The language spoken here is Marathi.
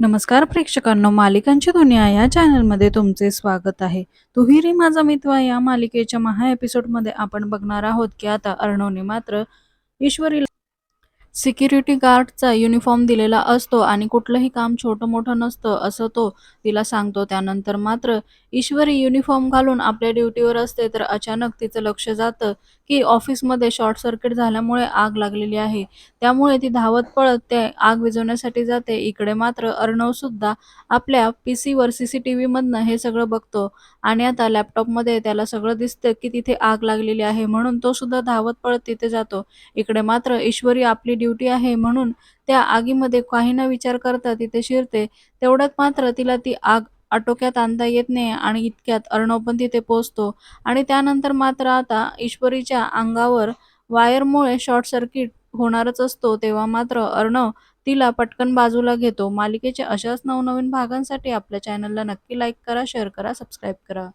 नमस्कार प्रेक्षकांनो मालिकांची दुनिया या चॅनलमध्ये तुमचे स्वागत आहे. तुहिरी माझा मित्र या मालिकेच्या महा एपिसोडमध्ये आपण बघणार आहोत की आता अर्णवने मात्र ईश्वरीला सिक्युरिटी गार्डचा युनिफॉर्म दिलेला असतो आणि कुठलंही काम छोटं मोठं नसतं असं तो तिला सांगतो. त्यानंतर मात्र ईश्वरी युनिफॉर्म घालून आपल्या ड्युटीवर असते तर अचानक तिचं लक्ष जातं. की ऑफिसमध्ये शॉर्ट सर्किट झाल्यामुळे आग लागलेली आहे. त्यामुळे ती धावत पळत ते आग विझवण्यासाठी जाते. इकडे मात्र अर्णव सुद्धा आपल्या पी सीवर सी सी टी व्हीमधनं हे सगळं बघतो आणि आता लॅपटॉपमध्ये त्याला सगळं दिसतं की तिथे आग लागलेली आहे म्हणून तो सुद्धा धावत पळत तिथे जातो. इकडे मात्र ईश्वरी आपली ड्युटी आहे म्हणून त्या आगीमध्ये काही न विचार करता तिथे शिरते. तेवढ्यात मात्र तिला ती आग आटोक्यात आणता येत नाही आणि इतक्यात अर्णव पण तिथे पोहोचतो. आणि त्यानंतर मात्र आता ईश्वरीच्या अंगावर वायरमुळे शॉर्ट सर्किट होणारच असतो तेव्हा मात्र अर्णव तिला पटकन बाजूला घेतो. मालिकेच्या अशाच नवनवीन भागांसाठी आपल्या चॅनलला नक्की लाईक करा शेअर करा सबस्क्राईब करा.